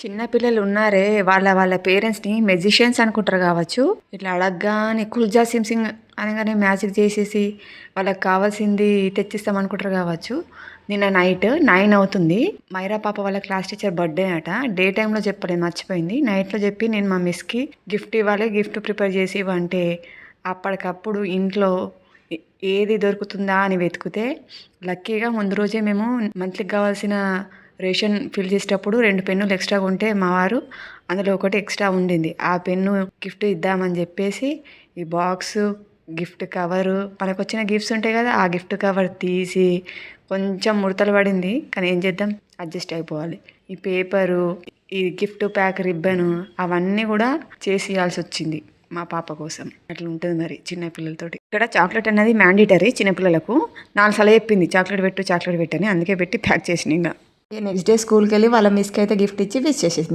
చిన్నపిల్లలు ఉన్నారే వాళ్ళ వాళ్ళ పేరెంట్స్ని మెజిషియన్స్ అనుకుంటారు కావచ్చు. ఇట్లా అడగగానే కుల్జా సిమ్ సింగ్ అనగానే మ్యాజిక్ చేసేసి వాళ్ళకి కావాల్సింది తెచ్చిస్తాం అనుకుంటారు కావచ్చు. నిన్న నైట్ నైన్ అవుతుంది. మైరా పాప వాళ్ళ క్లాస్ టీచర్ బర్త్డే అట. డే టైంలో చెప్పలేదు మర్చిపోయింది. నైట్లో చెప్పి నేను మా మిస్కి గిఫ్ట్ ఇవ్వాలి గిఫ్ట్ ప్రిపేర్ చేసి ఇవ్వంటే అప్పటికప్పుడు ఇంట్లో ఏది దొరుకుతుందా అని వెతికితే లక్కీగా ముందు రోజే మేము మంత్లీకి కావాల్సిన రేషన్ ఫిల్ చేసేటప్పుడు రెండు పెన్నులు ఎక్స్ట్రా ఉంటే మా వారు అందులో ఒకటి ఎక్స్ట్రా ఉండింది. ఆ పెన్ను గిఫ్ట్ ఇద్దామని చెప్పేసి ఈ బాక్స్ గిఫ్ట్ కవరు మనకు వచ్చిన గిఫ్ట్స్ ఉంటాయి కదా ఆ గిఫ్ట్ కవర్ తీసి కొంచెం ముడతలు పడింది. కానీ ఏం చేద్దాం? అడ్జస్ట్ అయిపోవాలి. ఈ పేపరు ఈ గిఫ్ట్ ప్యాక్ రిబ్బను అవన్నీ కూడా చేసి ఇవ్వాల్సి వచ్చింది మా పాప కోసం. అట్లా ఉంటుంది మరి చిన్న పిల్లలతోటి. ఇక్కడ చాక్లెట్ అనేది మ్యాండేటరీ చిన్నపిల్లలకు. నాలుగు సార్లు చెప్పింది. చాక్లెట్ పెట్టు చాక్లెట్ పెట్టని అందుకే పెట్టి ప్యాక్ చేసిన ఇంకా నెక్స్ట్ డే స్కూల్కి వెళ్ళి వాళ్ళ మిస్కి అయితే గిఫ్ట్ ఇచ్చి విష్ చేసేసింది